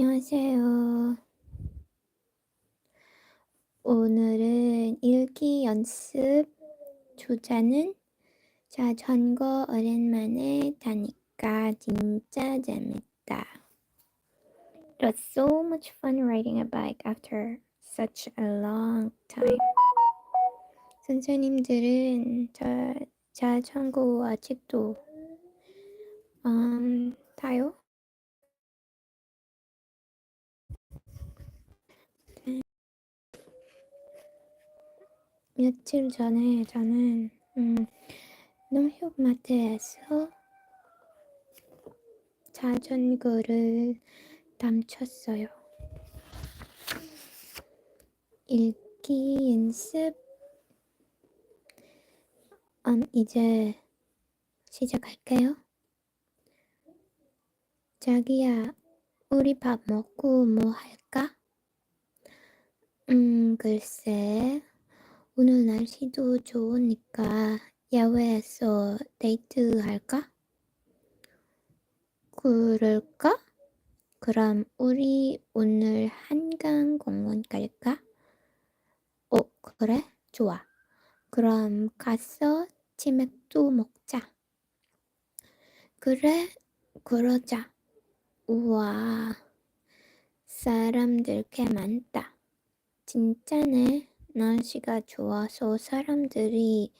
안녕하세요. 오늘은 읽기 연습 주제는 자전거 오랜만에 타니까 진짜 재밌다. It was so much fun riding a bike after such a long time. 선생님들은 자, 자전거 아직도 음, 타요? 며칠 전에 저는 음, 농협마트에서 자전거를 담쳤어요. 읽기 연습 음, 이제 시작할게요. 자기야, 우리 밥 먹고 뭐 할까? 음, 글쎄, 오늘 날씨도 좋으니까 야외에서 데이트 할까? 그럴까? 그럼 우리 오늘 한강 공원 갈까? 어, 그래? 좋아. 그럼 가서 치맥도 먹자. 그래, 그러자. 우와, 사람들 꽤 많다. 진짜네. 날씨가 좋아서 사람들이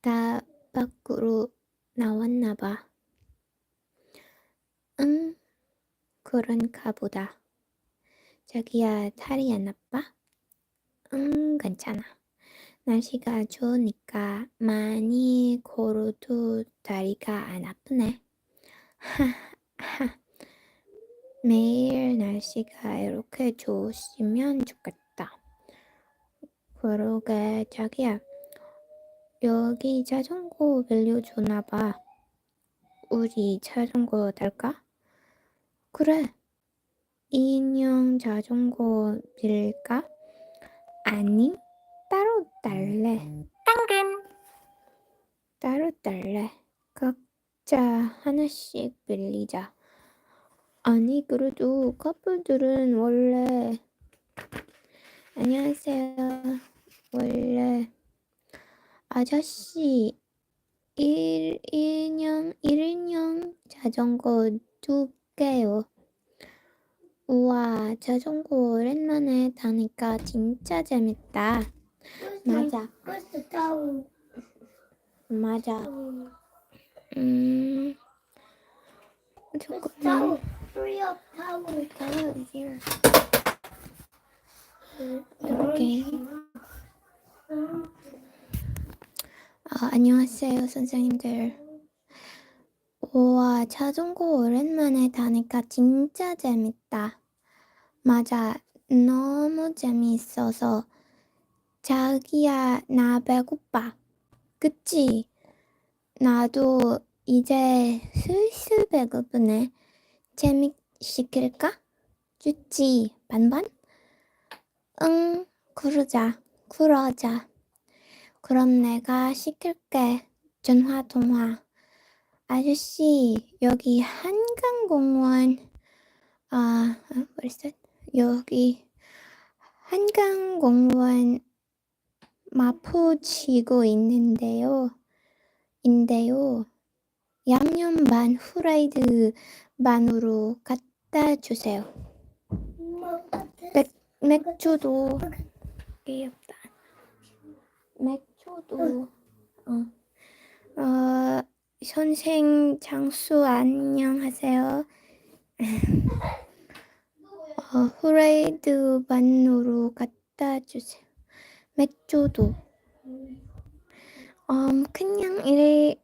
다 밖으로 나왔나 봐. 응, 그런가 보다. 자기야, 다리 안 아파? 응, 괜찮아. 날씨가 좋으니까 많이 걸어도 다리가 안 아프네. 하하. 매일 날씨가 이렇게 좋으시면 좋겠다. 그러게, 자기야. 여기 자전거 빌려주나 봐. 우리 자전거 탈까? 그래. 인형 자전거 빌릴까? 아니, 따로 딸래. 당근 따로 딸래. 각자 하나씩 빌리자. 아니, 그래도 커플들은 원래 안녕하세요. 원래 아저씨 일 인형 일인용 자전거 두 개요. 우와, 자전거 오랜만에 타니까 진짜 재밌다. 맞아, 버스 타고 맞아. 음, 조금만. 타고. 이렇게. 아, 안녕하세요, 선생님들. 우와, 자전거 오랜만에 타니까 진짜 재밌다. 맞아, 너무 재미있어서. 자기야, 나 배고파. 그치? 나도 이제 슬슬 배고프네. 재밌 시킬까? 좋지, 반반? 응, 그러자, 그러자. 그럼 내가 시킬게. 전화 통화. 아저씨, 여기 한강공원, 아, that? 여기 한강공원 마포지구 있는데요. 인데요. 양념 반 후라이드 반으로 갖다 주세요. 맥, 맥주도. 맥주도 어, 어 선생 장수 안녕하세요. 어, 후라이드 반으로 갖다 주세요. 맥주도. 음, 그냥 이래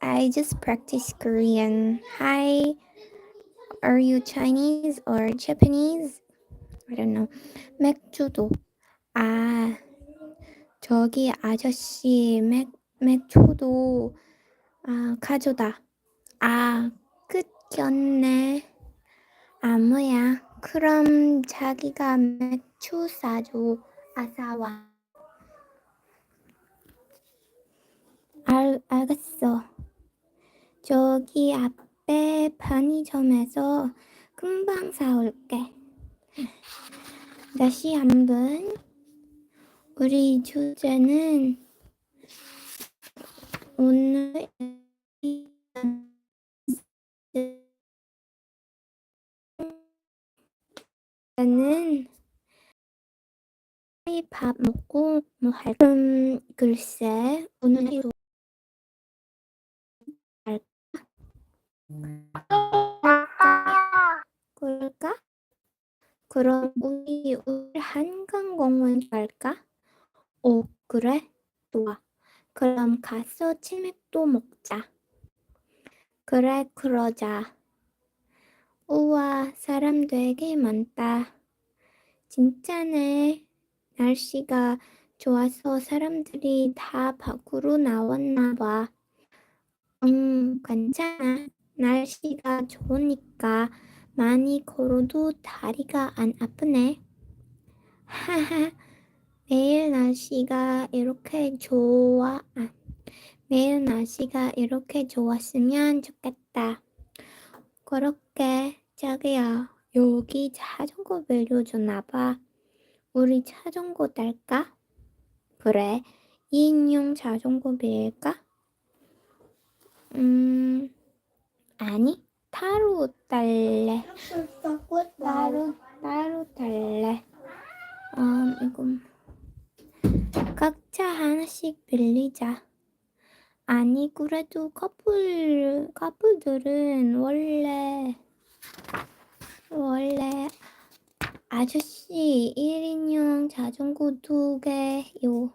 I just practice Korean. Hi, are you Chinese or Japanese? I don't know. 맥주도. 아, 저기 아저씨 맥 맥주도 아 가져다. 아, 끝겼네. 아 뭐야? 그럼 자기가 맥주 사줘. 아사와. 알 알겠어. 저기 앞에 편의점에서 금방 사올게. 다시 한 번. 우리 주제는 오늘 나는 밥 먹고 뭐 할? 음, 글쎄 오늘 하루 그럴까? 그럼 우리 오늘 한강공원 갈까? 오, 그래? 좋아. 그럼 가서 치맥도 먹자. 그래, 그러자. 우와, 사람 되게 많다. 진짜네. 날씨가 좋아서 사람들이 다 밖으로 나왔나 봐. 음, 괜찮아. 날씨가 좋으니까 많이 걸어도 다리가 안 아프네. 하하, 매일 날씨가 이렇게 좋아, 아, 매일 날씨가 이렇게 좋았으면 좋겠다. 그렇게, 자기야, 여기 자전거 빌려주나 봐. 우리 자전거 탈까? 그래, 2인용 자전거 빌릴까? 음, 아니, 타로 탈래. 따로 따로 따로 탈래. 음 이거 각자 하나씩 빌리자. 아니 그래도 커플 커플들은 원래 원래 아저씨 1인용 자전거 두 개요.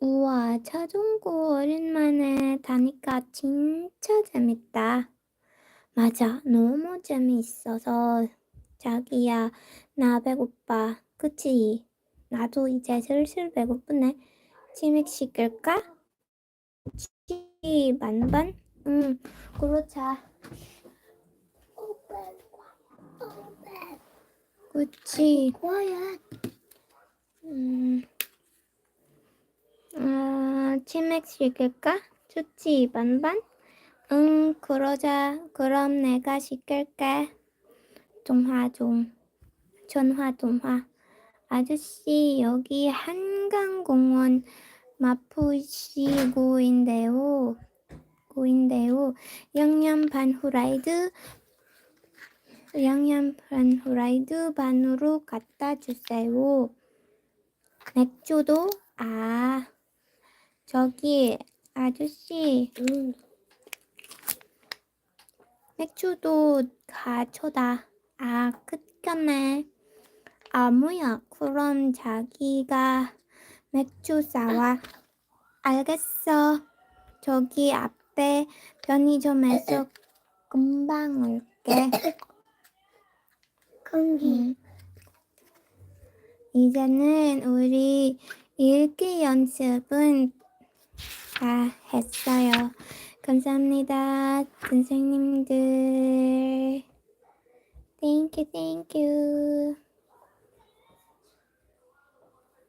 우와 자전거 오랜만에 타니까 진짜 재밌다. 맞아 너무 재미있어서 자기야, 나 배고파. 그치? 나도 이제 슬슬 배고프네. 치맥 시킬까? 치, 반반? 응, 그러자. 그치? 음, 아, 치맥 시킬까? 좋지, 반반? 응, 그러자. 그럼 내가 시킬게. 동화 좀. 전화 동화. 아저씨, 여기 한 강공원 마포시 고인데요. 고인데요. 양념 반 후라이드, 양념 반 후라이드 반으로 갖다 주세요. 맥주도, 아, 저기, 아저씨, 응. 맥주도 가져다. 아, 끝겼네. 아, 뭐야. 그럼 자기가 맥주 사와. 알겠어. 저기 앞에 편의점에서 금방 올게. 감기. 음. 이제는 우리 읽기 연습은 다 했어요. 감사합니다, 선생님들. Thank you, thank you.